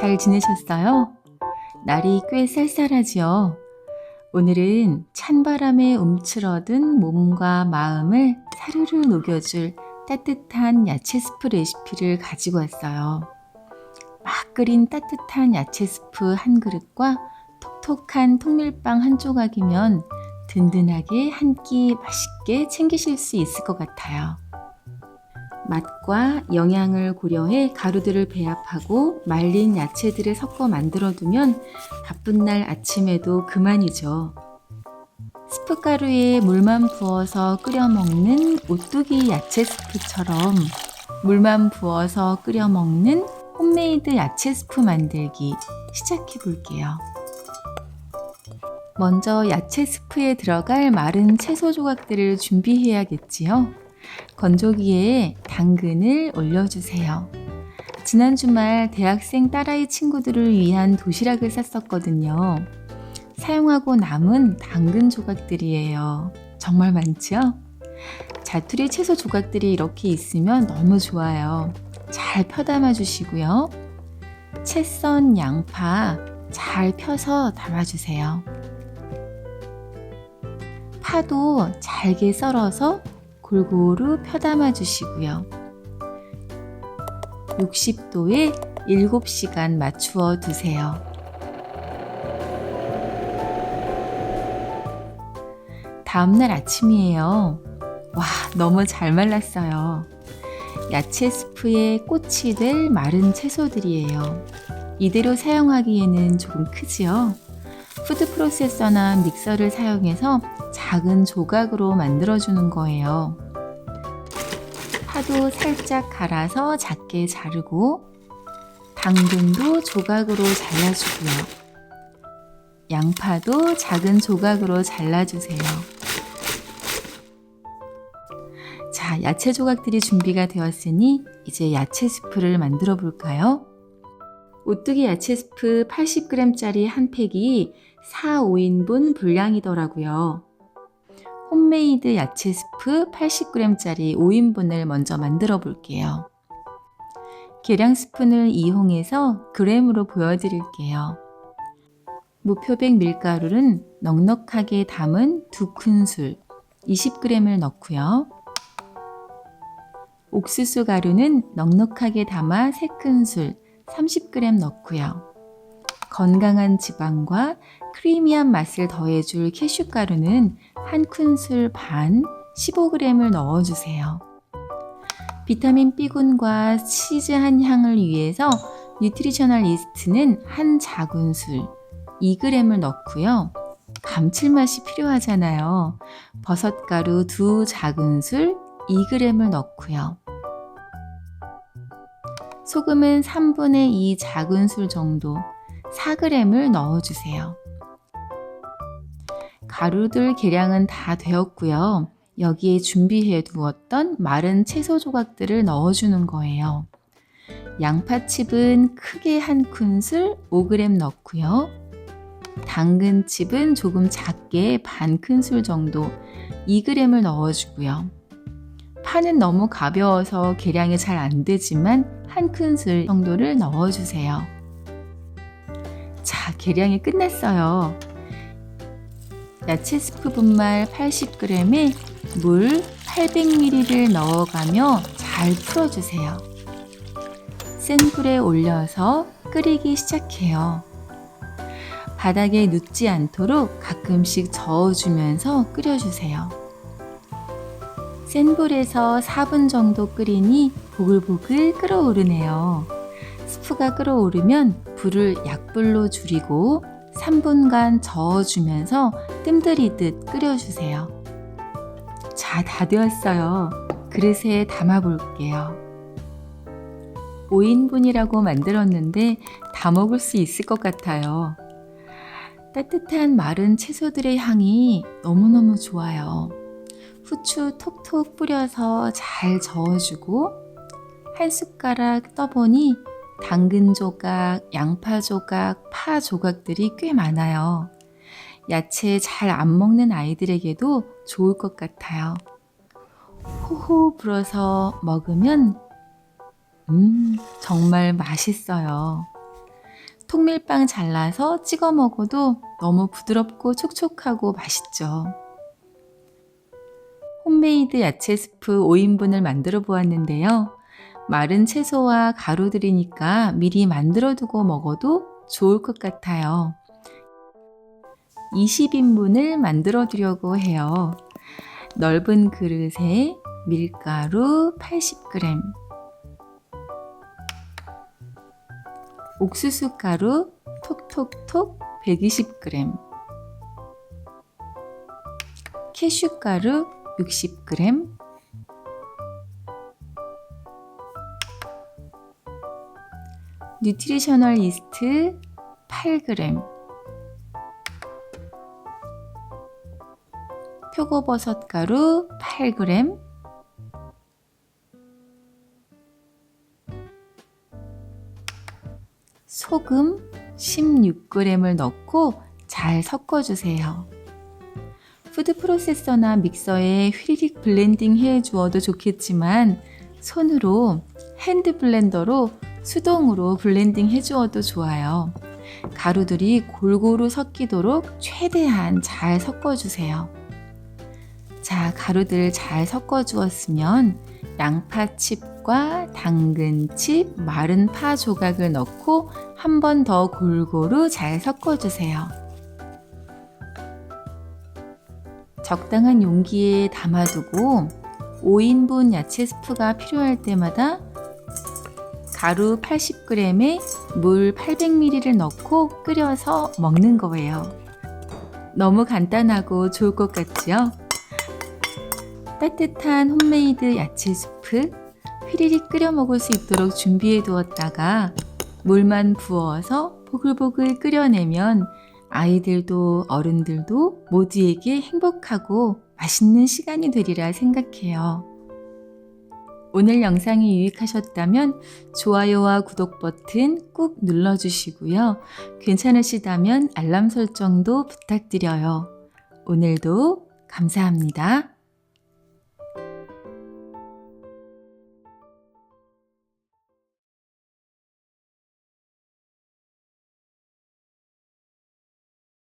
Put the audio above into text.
잘 지내셨어요? 날이 꽤 쌀쌀하지요. 오늘은 찬바람에 움츠러든 몸과 마음을 사르르 녹여줄 따뜻한 야채 스프 레시피를 가지고 왔어요. 막 끓인 따뜻한 야채 스프 한 그릇과 톡톡한 통밀빵 한 조각이면 든든하게 한 끼 맛있게 챙기실 수 있을 것 같아요. 맛과 영양을 고려해 가루들을 배합하고 말린 야채들을 섞어 만들어 두면 바쁜 날 아침에도 그만이죠. 스프 가루에 물만 부어서 끓여 먹는 오뚜기 야채 스프처럼 물만 부어서 끓여 먹는 홈메이드 야채 스프 만들기 시작해 볼게요. 먼저 야채 스프에 들어갈 마른 채소 조각들을 준비해야겠지요. 건조기에 당근을 올려주세요. 지난 주말 대학생 딸아이 친구들을 위한 도시락을 쌌었거든요. 사용하고 남은 당근 조각들이에요. 정말 많죠? 자투리 채소 조각들이 이렇게 있으면 너무 좋아요. 잘 펴담아 주시고요. 채썬 양파 잘 펴서 담아주세요. 파도 잘게 썰어서 골고루 펴담아 주시고요. 60도에 7시간 맞추어 두세요. 다음날 아침이에요. 와, 너무 잘 말랐어요. 야채 스프에 꽃이 될 마른 채소들이에요. 이대로 사용하기에는 조금 크지요? 푸드 프로세서나 믹서를 사용해서 작은 조각으로 만들어주는 거예요. 파도 살짝 갈아서 작게 자르고 당근도 조각으로 잘라주고요. 양파도 작은 조각으로 잘라주세요. 자, 야채 조각들이 준비가 되었으니 이제 야채 스프를 만들어 볼까요? 오뚜기 야채 스프 80g짜리 한 팩이 4, 5인분 분량이더라고요. 홈메이드 야채 스프 80g짜리 5인분을 먼저 만들어 볼게요. 계량 스푼을 이용해서 그램으로 보여드릴게요. 무표백 밀가루는 넉넉하게 담은 2큰술 20g을 넣고요. 옥수수 가루는 넉넉하게 담아 3큰술 30g 넣고요. 건강한 지방과 크리미한 맛을 더해줄 캐슈가루는 한 큰술 반 15g을 넣어주세요. 비타민 B군과 치즈한 향을 위해서 뉴트리셔널 이스트는 한 작은술 2g을 넣고요. 감칠맛이 필요하잖아요. 버섯가루 두 작은술 2g을 넣고요. 소금은 3분의 2 작은술 정도 4g을 넣어주세요. 가루들 계량은 다 되었고요. 여기에 준비해 두었던 마른 채소 조각들을 넣어주는 거예요. 양파칩은 크게 한 큰술 5g 넣고요. 당근칩은 조금 작게 반 큰술 정도 2g을 넣어주고요. 파는 너무 가벼워서 계량이 잘 안 되지만 한 큰술 정도를 넣어주세요. 자, 계량이 끝났어요. 야채 스프 분말 80g에 물 800ml를 넣어가며 잘 풀어주세요. 센 불에 올려서 끓이기 시작해요. 바닥에 눕지 않도록 가끔씩 저어주면서 끓여주세요. 센 불에서 4분 정도 끓이니 보글보글 끓어오르네요. 스프가 끓어오르면 불을 약불로 줄이고 3분간 저어주면서 뜸들이듯 끓여주세요. 자, 다 되었어요. 그릇에 담아 볼게요. 5인분이라고 만들었는데 다 먹을 수 있을 것 같아요. 따뜻한 마른 채소들의 향이 너무너무 좋아요. 후추 톡톡 뿌려서 잘 저어주고 한 숟가락 떠보니 당근 조각, 양파 조각, 파 조각들이 꽤 많아요. 야채 잘 안 먹는 아이들에게도 좋을 것 같아요. 호호 불어서 먹으면 음, 정말 맛있어요. 통밀빵 잘라서 찍어 먹어도 너무 부드럽고 촉촉하고 맛있죠. 홈메이드 야채 스프 5인분을 만들어 보았는데요. 마른 채소와 가루들이니까 미리 만들어 두고 먹어도 좋을 것 같아요. 20인분을 만들어 두려고 해요. 넓은 그릇에 밀가루 80g, 옥수수 가루 톡톡톡 120g, 캐슈 가루 60g, 뉴트리셔널 이스트 8g, 표고버섯 가루 8g, 소금 16g을 넣고 잘 섞어주세요. 푸드 프로세서나 믹서에 휘리릭 블렌딩 해 주어도 좋겠지만 손으로 핸드 블렌더로 수동으로 블렌딩 해 주어도 좋아요. 가루들이 골고루 섞이도록 최대한 잘 섞어주세요. 자, 가루들 잘 섞어 주었으면 양파칩과 당근칩, 마른 파 조각을 넣고 한 번 더 골고루 잘 섞어 주세요. 적당한 용기에 담아두고 5인분 야채 스프가 필요할 때마다 가루 80g에 물 800ml를 넣고 끓여서 먹는 거예요. 너무 간단하고 좋을 것 같지요? 따뜻한 홈메이드 야채 수프 휘리릭 끓여 먹을 수 있도록 준비해 두었다가 물만 부어서 보글보글 끓여내면 아이들도 어른들도 모두에게 행복하고 맛있는 시간이 되리라 생각해요. 오늘 영상이 유익하셨다면 좋아요와 구독 버튼 꾹 눌러주시고요. 괜찮으시다면 알람 설정도 부탁드려요. 오늘도 감사합니다.